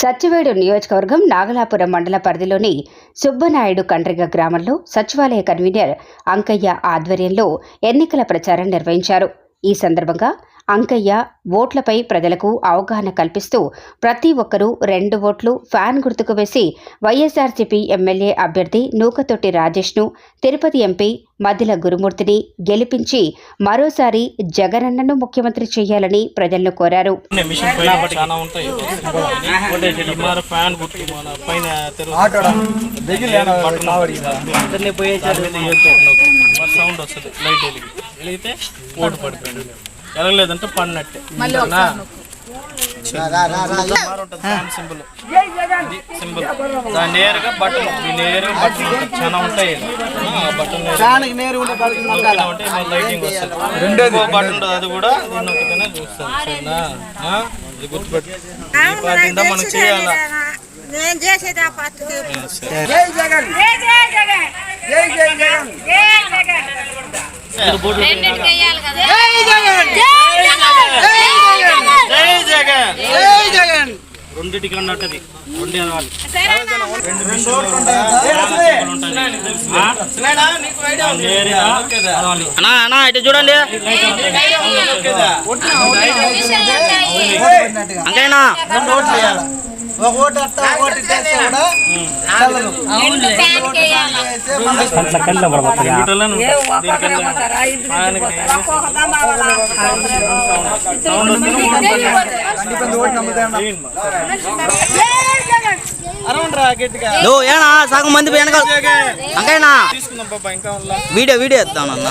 సత్యవేడు నియోజకవర్గం నాగలాపురం మండల పరిధిలోని సుబ్బనాయుడు కండ్రిగ గ్రామంలో సచివాలయ కన్వీనర్ అంకయ్య ఆధ్వర్యంలో ఎన్నికల ప్రచారం నిర్వహించారు. ఈ సందర్భంగా అంకయ్య ఓట్లపై ప్రజలకు అవగాహన కల్పిస్తూ ప్రతి ఒక్కరూ రెండు ఓట్లు ఫ్యాన్ గుర్తుకు వేసి వైఎస్ఆర్సీపీ ఎమ్మెల్యే అభ్యర్థి నూకతొట్టి రాజేష్ను తిరుపతి ఎంపీ మదిల గురుమూర్తిని గెలిపించి మరోసారి జగనన్నను ముఖ్యమంత్రి చేయాలని ప్రజలను కోరారు. సౌండ్ వస్తుంది. లైట్ వెలిగి. వెలిగితే ఓటు పడిపోయింది. ఎలగలేదంటే పడినట్టే సింబల్. సింబల్. దాని నేరుగా బటన్ ఈ నేరుగా బటన్ ఉంటుంది. చాలా ఉంటాయి. ఆ బటన్ నొక్కినా ఉంటే మన లైటింగ్ వస్తుంది. రెండో బటన్ ఉంటుంది అది కూడా దీన్ని నొక్కితేనే చూస్తుంది. సరేనా? ఆ? ఇది గుర్తుపెట్టు. మనం చేయాలా? నేను చేసేది ఆ పద్ధతి సరే. జై జగన్. జై జై జగన్. జై జై జగన్. జై జగన్ ఇది బోర్డు రెండింటికి వేయాలి కదా జై జగన్ జై జగన్ జై జగన్ జై జగన్ రెండింటికి అన్నట్టుది. రెండే అనాలి అన్నా. అన్నా ఇటు చూడండి. అంకైనా నువ్వు ఏనా సగం మంది వెనక అంకైనా తీసుకుందాం పాప ఇంకా వీడియో వీడియో ఎత్తాను అన్న